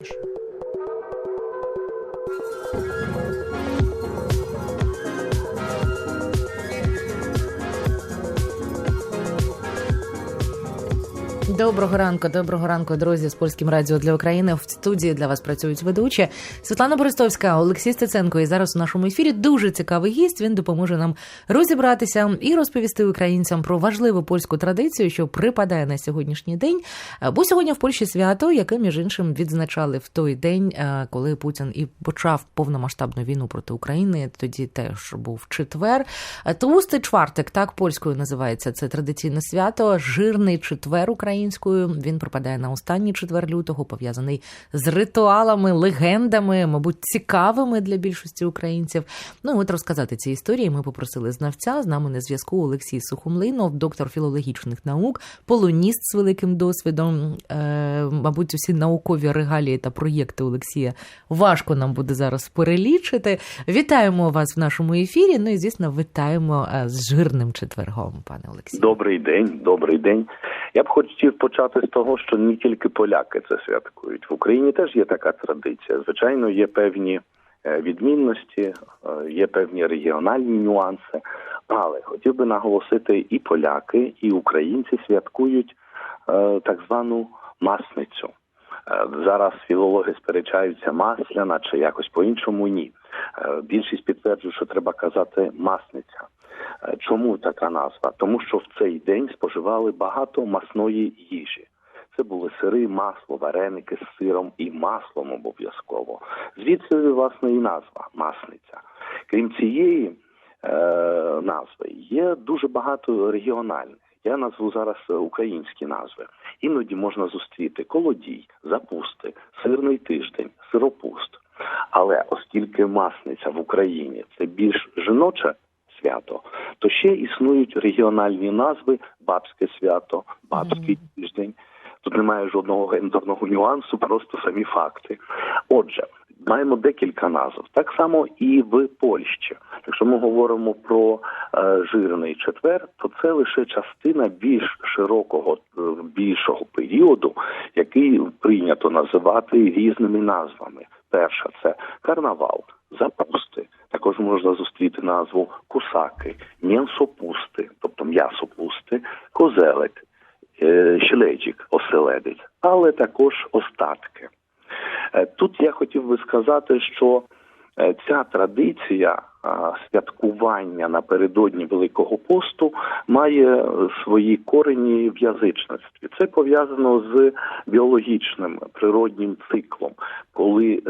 Sure. Доброго ранку, доброго ранку, друзі, з польським радіо для України. В студії для вас працюють ведучі Світлана Борисовська, Олексій Стеценко. І зараз у нашому ефірі дуже цікавий гість. Він допоможе нам розібратися і розповісти українцям про важливу польську традицію, що припадає на сьогоднішній день. Бо сьогодні в Польщі свято, яке між іншим відзначали в той день, коли Путін і почав повномасштабну війну проти України. Тоді теж був четвер. Товстий чвартик, так польською називається це традиційне свято. Жирний четвер українською. Він припадає на останній четвер лютого, пов'язаний з ритуалами, легендами, мабуть, цікавими для більшості українців. Ну от розказати ці історії. Ми попросили знавця. З нами на зв'язку Олексій Сухомлинов, доктор філологічних наук, полоніст з великим досвідом. Е, Мабуть, усі наукові регалії та проєкти Олексія важко нам буде зараз перелічити. Вітаємо вас в нашому ефірі. Ну і звісно, вітаємо з жирним четвергом, пане Олексію. Добрий день, добрий день. Я б хотів почати з того, що не тільки поляки це святкують в Україні. Теж є така традиція. Звичайно, є певні відмінності, є певні регіональні нюанси. Але хотів би наголосити, і поляки, і українці святкують так звану масницю. Зараз філологи сперечаються масляна чи якось по-іншому ні. Більшість підтверджує, що треба казати масниця. Чому така назва? Тому що в цей день споживали багато масної їжі. Це були сири, масло, вареники з сиром і маслом обов'язково. Звідси власне і назва масниця. Крім цієї е, назви, є дуже багато регіональних. Я назву зараз українські назви. Іноді можна зустріти колодій, запусти, сирний тиждень, сиропуст. Але оскільки масниця в Україні це більш жіноче свято, то ще існують регіональні назви бабське свято, бабський тиждень. Тут немає жодного гендерного нюансу, просто самі факти. Отже, маємо декілька назв. Так само і в Польщі. Якщо ми говоримо про е, жирний четвер, то це лише частина більш широкого, більшого періоду, який прийнято називати різними назвами. Перша це карнавал, запусти. Також можна зустріти назву кусаки, м'ясопусти, тобто м'ясопусти, козелик, щеледжик, оселедець, але також остатки. Тут я хотів би сказати, що ця традиція святкування напередодні Великого посту має свої корені в язичництві. Це пов'язано з біологічним природнім циклом, коли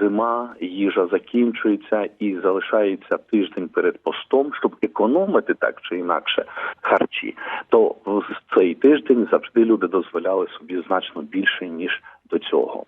зима, їжа закінчується і залишається тиждень перед постом, щоб економити так чи інакше харчі, то в цей тиждень завжди люди дозволяли собі значно більше ніж до цього.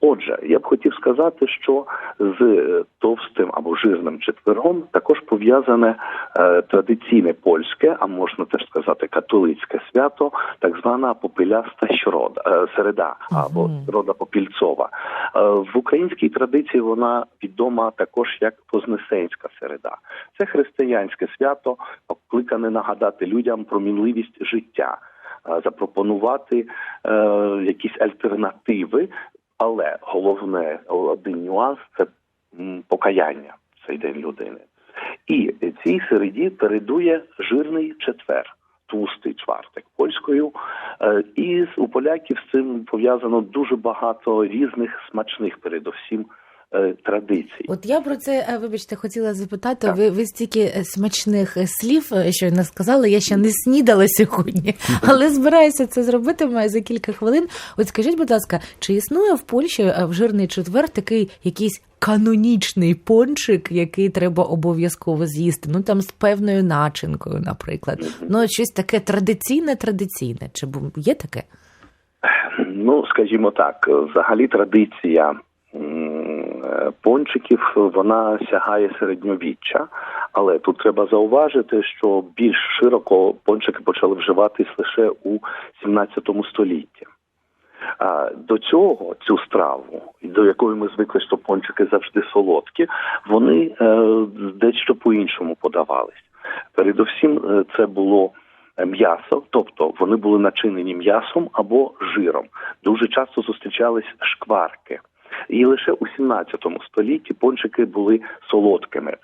Отже, я б хотів сказати, що з товстим або жирним четвергом також пов'язане е, традиційне польське, а можна теж сказати католицьке свято, так звана попеляста щорода, е, середа або рода попільцова. Е, в українській традиції вона відома також як Вознесенська середа. Це християнське свято, покликане нагадати людям про мінливість життя. Запропонувати е, якісь альтернативи але головне один нюанс це покаяння цей день людини. І цій середі передує жирний четвер, тустий чвартик польською. І у поляків з цим пов'язано дуже багато різних смачних, передусім. Традицій, от я про це вибачте, хотіла запитати. Ви ви стільки смачних слів, щойно сказали. Я ще не снідала сьогодні, але збираюся це зробити маю за кілька хвилин. От скажіть, будь ласка, чи існує в Польщі в жирний четвер такий якийсь канонічний пончик, який треба обов'язково з'їсти? Ну там з певною начинкою, наприклад, ну щось таке традиційне, традиційне. Чи є таке? Ну скажімо так, взагалі традиція пончиків вона сягає середньовіччя, але тут треба зауважити, що більш широко пончики почали вживатись лише у 17 столітті. А до цього цю страву, до якої ми звикли, що пончики завжди солодкі, вони е, дещо по-іншому подавались. Передусім, це було м'ясо, тобто вони були начинені м'ясом або жиром. Дуже часто зустрічались шкварки. І лише у 17 столітті пончики були солодкими.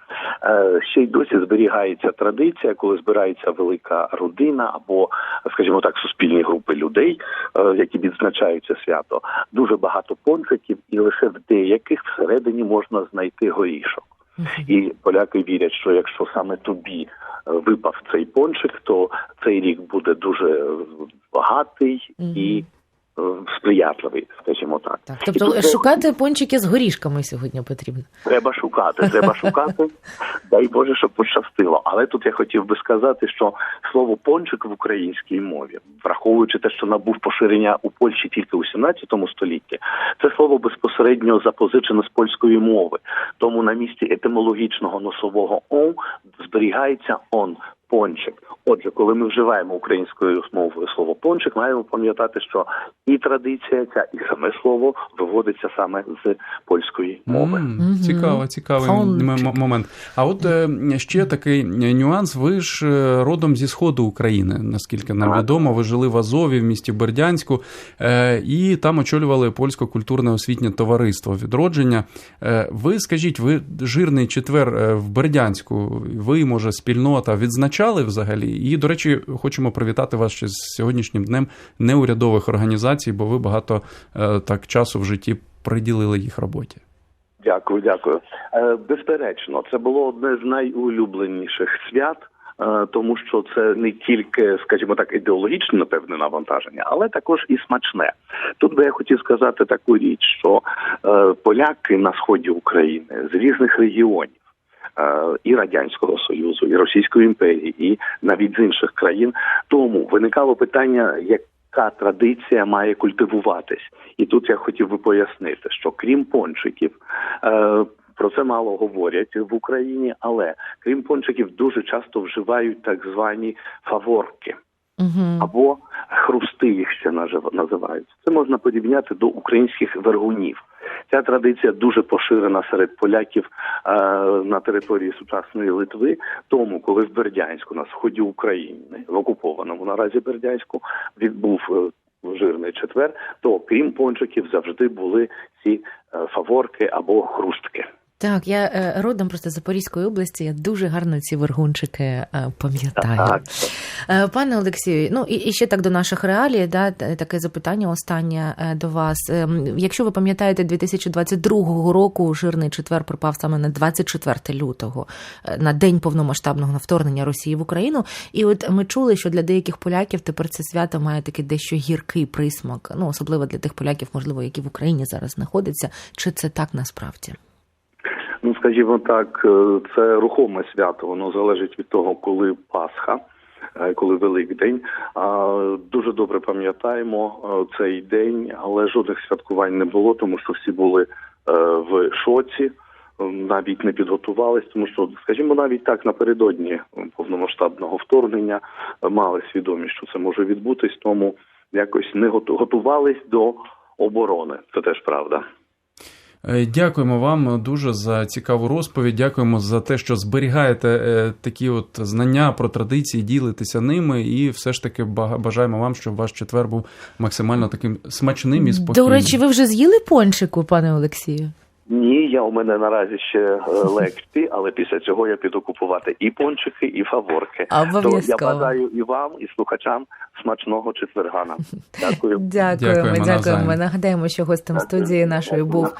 Е, Ще й досі зберігається традиція, коли збирається велика родина або, скажімо так, суспільні групи людей, е, які відзначають це свято. Дуже багато пончиків, і лише в деяких всередині можна знайти горішок. І поляки вірять, що якщо саме тобі е, випав цей пончик, то цей рік буде дуже багатий і сприятливий, скажімо так. Так, тобто тут шукати пончики з горішками сьогодні потрібно. Треба шукати, треба шукати. Дай Боже, щоб пощастило. Але тут я хотів би сказати, що слово пончик в українській мові, враховуючи те, що набув поширення у Польщі тільки у 17 столітті, це слово безпосередньо запозичене з польської мови. Тому на місці етимологічного носового он зберігається он. Пончик. Отже, коли ми вживаємо українською мовою слово пончик, маємо пам'ятати, що і традиція ця, і саме слово виводиться саме з польської мови. Мгм. Цікаво, цікавий Пончик. м- м- момент. А от е, ще такий нюанс. Ви ж е, родом зі сходу України, наскільки нам відомо. Ви жили в Азові, в місті Бердянську, е, і там очолювали польсько культурне освітнє товариство відродження. Е, ви скажіть, ви жирний четвер в Бердянську, ви, може, спільнота відзначали взагалі? І, до речі, хочемо привітати вас ще з сьогоднішнім днем неурядових організацій, бо ви багато е, так часу в житті приділили їх роботі. Дякую, дякую. Е, Безперечно, це було одне з найулюбленіших свят. е, Тому що це не тільки, скажімо так, ідеологічне напевне навантаження, але також і смачне. Тут би я хотів сказати таку річ, що поляки на сході України з різних регіонів і радянського союзу, і Російської імперії, і навіть з інших країн. Тому виникало питання, яка традиція має культивуватись, і тут я хотів би пояснити, що крім пончиків. Е, про це мало говорять в Україні, але крім пончиків дуже часто вживають так звані фаворки або хрусти їх ще називають. Це можна порівняти до українських вергунів. Ця традиція дуже поширена серед поляків е, на території сучасної Литви. Тому, коли в Бердянську на сході України, в окупованому наразі Бердянську, відбув е, жирний четвер, то крім пончиків завжди були ці е, фаворки або хрустки. Так, я е, родом просто з Запорізької області. Я дуже гарно ці вергунчики е, пам'ятаю. Так. Е, Пане Олексію, ну і, і ще так до наших реалій, да, таке запитання останнє до вас. Ем, Якщо ви пам'ятаєте, 2022 року жирний четвер припав саме на 24 лютого, на день повномасштабного вторгнення Росії в Україну. І от ми чули, що для деяких поляків тепер це свято має такий дещо гіркий присмак. Ну особливо для тих поляків, можливо, які в Україні зараз знаходяться. Чи це так насправді? Ну, скажімо так, е, це рухоме свято. Воно залежить від того, коли Пасха, е, коли Великдень. А дуже добре пам'ятаємо е, цей день, але жодних святкувань не було, тому що всі були в шоці. Навіть не підготувались, тому що, скажімо, навіть так напередодні повномасштабного вторгнення мали свідомість, що це може відбутись, тому якось не готувались до оборони. Це теж правда. Е, Дякуємо вам дуже за цікаву розповідь. Дякуємо за те, що зберігаєте е, такі от знання про традиції, ділитеся ними, і все ж таки бажаємо вам, щоб ваш четвер був максимально таким смачним і спокійним. До речі, ви вже з'їли пончику, пане Олексію? Ні, я у мене наразі ще е, лекції, але після цього я піду купувати і пончики, і фаворки. То я бажаю і вам, і слухачам смачного четверга. нам. Дякую. Дякуємо, Дякуємо дякуємо. Нагадаємо, що гостем студії нашої був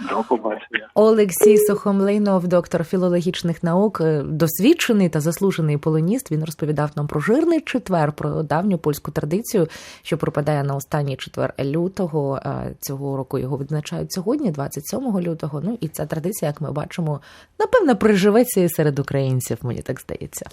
Олексій Сухомлинов, доктор філологічних наук, е, досвідчений та заслужений полоніст. Він розповідав нам про жирний четвер, про давню польську традицію, що припадає на останній четвер лютого. Е, Цього року його відзначають сьогодні, 27 лютого. Ну і ця традиція, як ми бачимо, напевно, приживеться і серед українців. Мені так здається.